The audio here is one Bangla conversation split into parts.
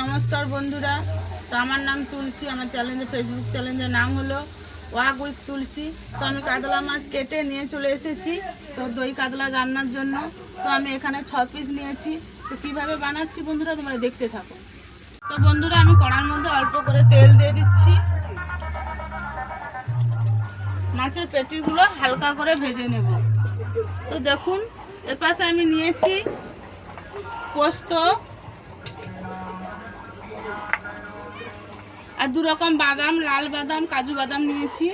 নমস্কার বন্ধুরা। তো আমার নাম তুলসী, আমার চ্যালেঞ্জে ফেসবুক চ্যালেঞ্জের নাম হলো ওয়াক উইথ তুলসী। তো আমি কাতলা মাছ কেটে নিয়ে চলে এসেছি তো দই কাতলা রান্নার জন্য। তো আমি এখানে ছ পিস নিয়েছি। তো কীভাবে বানাচ্ছি বন্ধুরা, তোমরা দেখতে থাকো। তো বন্ধুরা, আমি কড়ার মধ্যে অল্প করে তেল দিয়ে দিচ্ছি। মাছের পেটিগুলো হালকা করে ভেজে নেব। তো দেখুন, এপাশে আমি নিয়েছি পোস্ত আর দু রকম বাদাম লাল বাদাম কাজু বাদাম নিয়েছি।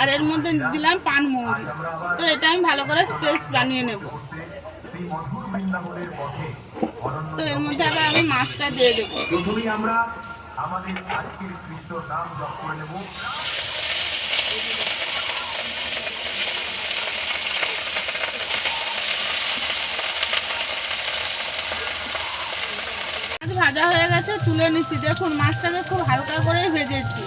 আর এর মধ্যে দিলাম পানমৌরি তো এটা আমি ভালো করে স্পেস বানিয়ে নেব। তো এর মধ্যে আবার আমি মাছটা দিয়ে দেবো। প্রথমেই আমরা আমাদের আজকের কৃষ্ণ নাম জপ করে নেব। ভাজা হয়ে গেছে, তুলে নিচ্ছি। দেখুন, মাছটাকে খুব হালকা করেই ভেজেছি।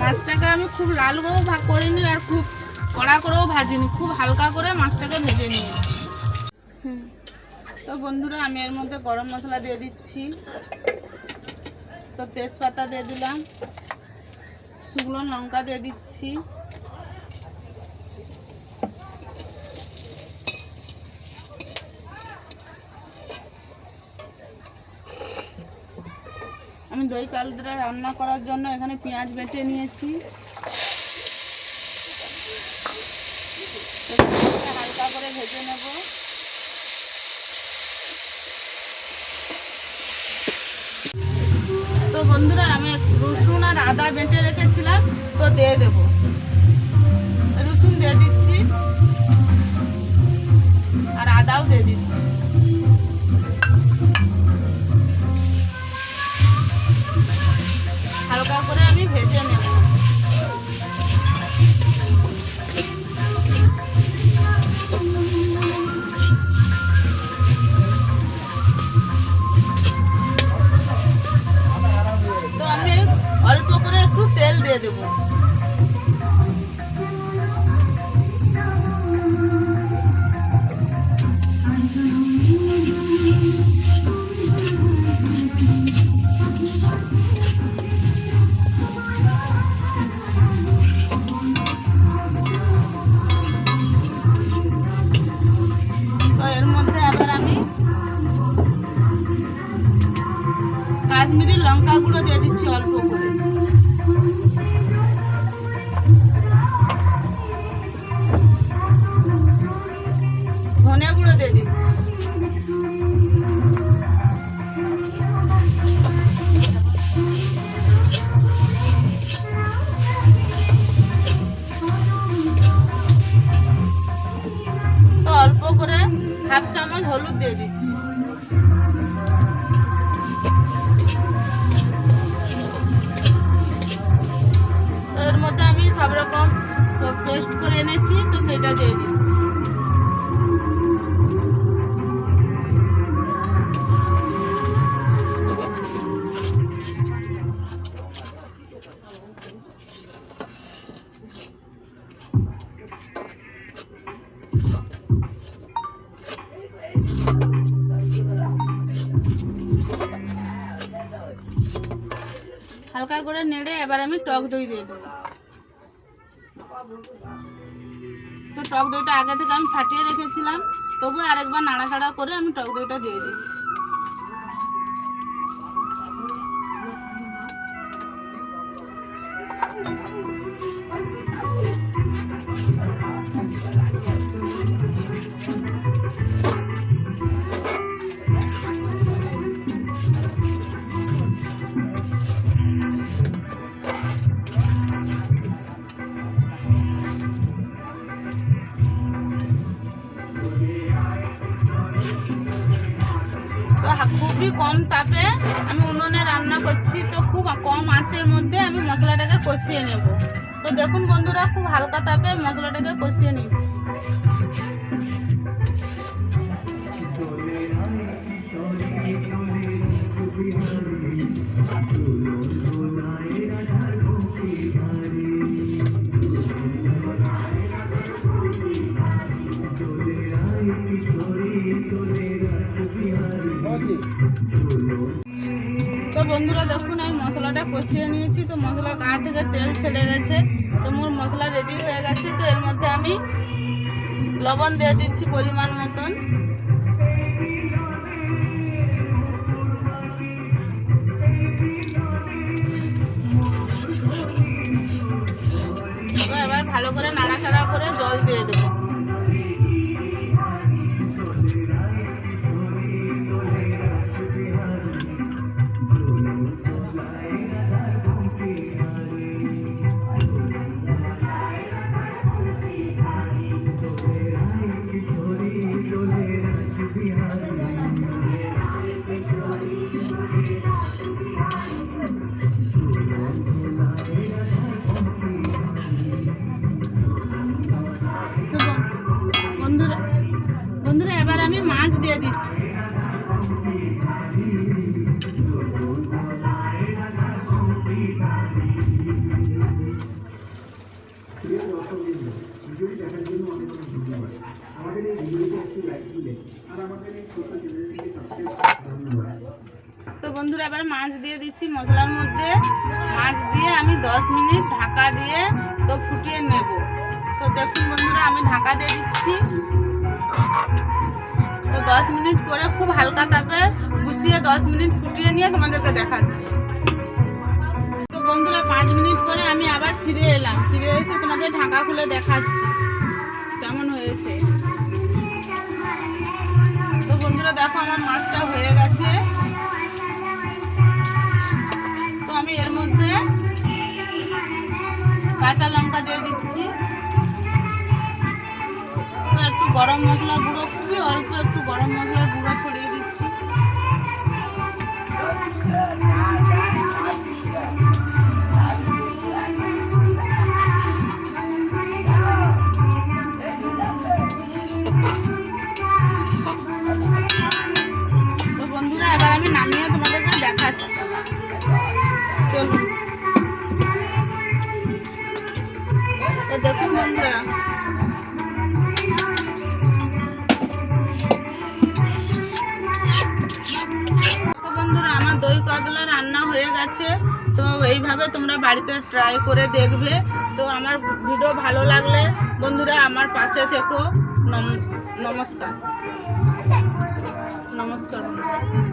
মাছটাকে আমি খুব লাল করেও করিনি আর খুব কড়া করেও ভাজিনি, খুব হালকা করে মাছটাকে ভেজে হুম। তো বন্ধুরা, আমি এর মধ্যে গরম মশলা দিয়ে দিচ্ছি। তো তেজপাতা দিয়ে দিলাম, শুকনো লঙ্কা দিয়ে দিচ্ছি। দই কালদরা রান্না করার জন্য এখানে পেঁয়াজ বেটে নিয়েছি। হালকা করে ভেজে নেব। তো বন্ধুরা, আমি রসুন আর আদা বেটে রেখেছিলাম, তো দিয়ে দেব। হাফ চামচ হলুদ দিয়ে দিচ্ছি। এর মধ্যে আমি সব রকম পেস্ট করে এনেছি, তো সেটা দিয়ে দিচ্ছি। করে নেড়ে এবার আমি টক দই দিয়ে দেবো। তো টক দইটা আগে থেকে আমি ফাটিয়ে রেখেছিলাম, তবু আরেকবার নাড়াচাড়া করে আমি টক দইটা দিয়ে দিচ্ছি। Thank হা- খুবই কম তাপে আমি উনুনে রান্না করছি তো খুব কম আঁচের মধ্যে আমি মশলাটাকে কষিয়ে নেব তো দেখুন বন্ধুরা খুব হালকা তাপে মশলাটাকে কষিয়ে নিচ্ছি কষিয়ে নিয়েছি, তো মশলা গা থেকে তেল ছেড়ে গেছে? তো মোর মশলা রেডি হয়ে গেছে, তো এর মধ্যে আমি লবণ দিয়ে দিচ্ছি পরিমাণ মতন। এবার ভালো করে নাড়াচাড়া করে জল দিয়ে দেবো। তো বন্ধুরা, এবার মাছ দিয়ে দিচ্ছি মশলার মধ্যে। মাছ দিয়ে আমি দশ মিনিট ঢাকা দিয়ে তো ফুটিয়ে নেব। তো দেখুন বন্ধুরা, আমি ঢাকা দিয়ে দিচ্ছি। তো দশ মিনিট পরে খুব হালকা তাপে বসিয়ে দশ মিনিট ফুটিয়ে নিয়ে তোমাদেরকে দেখাচ্ছি। তো বন্ধুরা, পাঁচ মিনিট পরে আমি আবার ফিরে এলাম। ফিরে এসে তোমাদের ঢাকা খুলে দেখাচ্ছি। দেখো আমার মাছটা হয়ে গেছে। তো আমি এর মধ্যে কাঁচা লঙ্কা দিয়ে দিচ্ছি। তো একটু গরম মশলা গুঁড়ো, খুবই অল্প একটু গরম মশলা গুঁড়ো ছড়িয়ে দিচ্ছি। বন্ধুরা। বন্ধুরা, আমার দই কাতলা রান্না হয়ে গেছে। তো এইভাবে তোমরা বাড়িতে ট্রাই করে দেখবে। তো আমার ভিডিও ভালো লাগলে বন্ধুরা আমার পাশে থেকো। নম- নমস্কার। নমস্কার